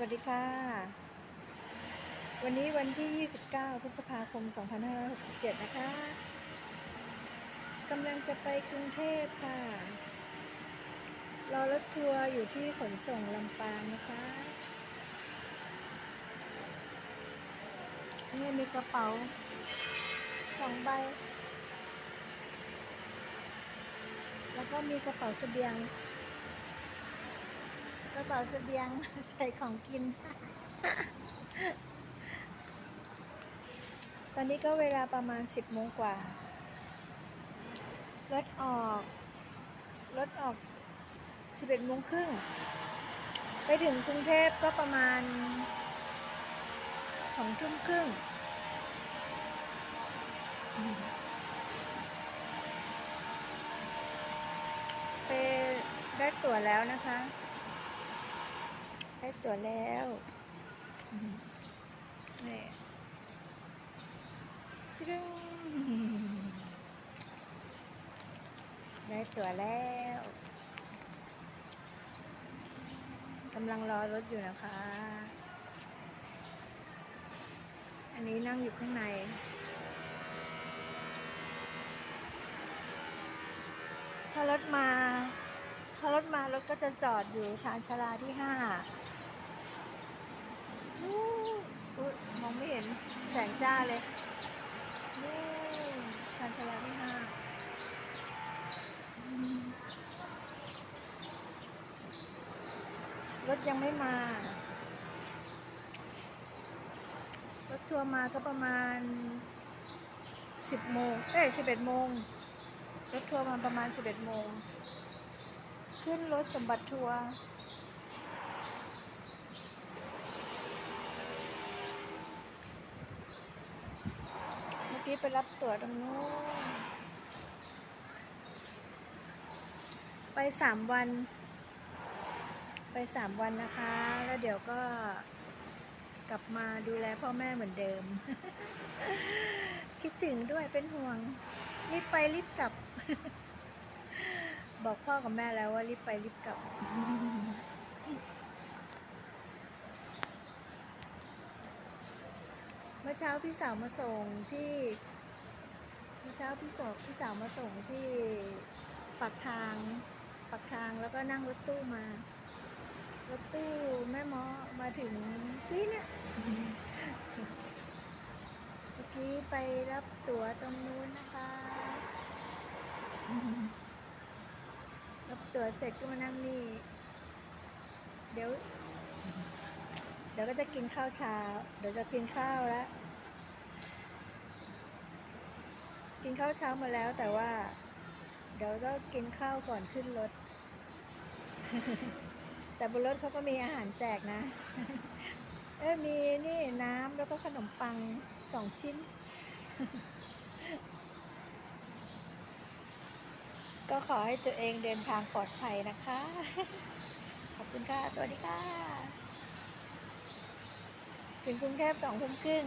วัสดีค่ะ วันนี้วันที่ 29 พฤษภาคม 2567 นะคะกำลังจะไปกรุงเทพค่ะ รอรถทัวร์อยู่ที่ขนส่งลำปางนะคะนี่มีกระเป๋าสองใบ แล้วก็มีกระเป๋าสเสบียง กระเป๋าเสบียงใส่ของกิน ตอนนี้ก็เวลาประมาณ10โมงกว่า รถออก รถออก11โมงครึ่ง ไปถึงกรุงเทพก็ประมาณสองทุ่มครึ่งไปได้ตั๋วแล้วนะคะ ได้ตัวแล้วนี่ตึ้งได้ตัวแล้วกำลังรอรถอยู่นะคะ อันนี้นั่งอยู่ข้างในถ้ารถมาถ้ารถมารถก็จะจอดอยู่ชานชาลาที่ห้า อุ๊ยมองไม่เห็นแสงจ้าเลยนู่นชานชลาที่ห้าอืมรถยังไม่มา รถทัวร์มาก็ประมาณสิบโมง เอ้ยสิบเอ็ดโมง รถทัวร์มาประมาณสิบเอ็ดโมง ขึ้นรถสมบัติทัวร์เมื่อกี้ ไปรับตั๋วตรงนู้น ไปสามวัน ไปสามวันนะคะ แล้วเดี๋ยวก็กลับมาดูแลพ่อแม่เหมือนเดิม คิดถึงด้วยเป็นห่วง รีบไปรีบกลับ บอกพ่อกับแม่แล้วว่ารีบไปรีบกลับ เมื่ อเช้าพี่สาวมาส่งที่เมื่อเช้าพี่สาวพี่สาวมาส่งที่ปากทางปากทางแล้วก็นั่งรถตู้มารถตู้แม่หมอมาถึงที่เนี่ยเมื่อกี้ไปรับตั๋วตรงนู้นนะคะ รับตั๋วเสร็จก็มานั่งนี่ เดี๋ยว เดี๋ยวก็จะกินข้าวเช้า เดี๋ยวจะกินข้าวแล้ว กินข้าวเช้ามาแล้วแต่ว่า เดี๋ยวก็กินข้าวก่อนขึ้นรถ แต่บนรถเขาก็มีอาหารแจกนะ เอ้มีนี่น้ำแล้วก็ขนมปังสองชิ้น ก็ขอให้ตัวเองเดินทางปลอดภัยนะคะ ขอบคุณค่ะ สวัสดีค่ะ ถึงกรุงเทพสองทุ่มครึ่ง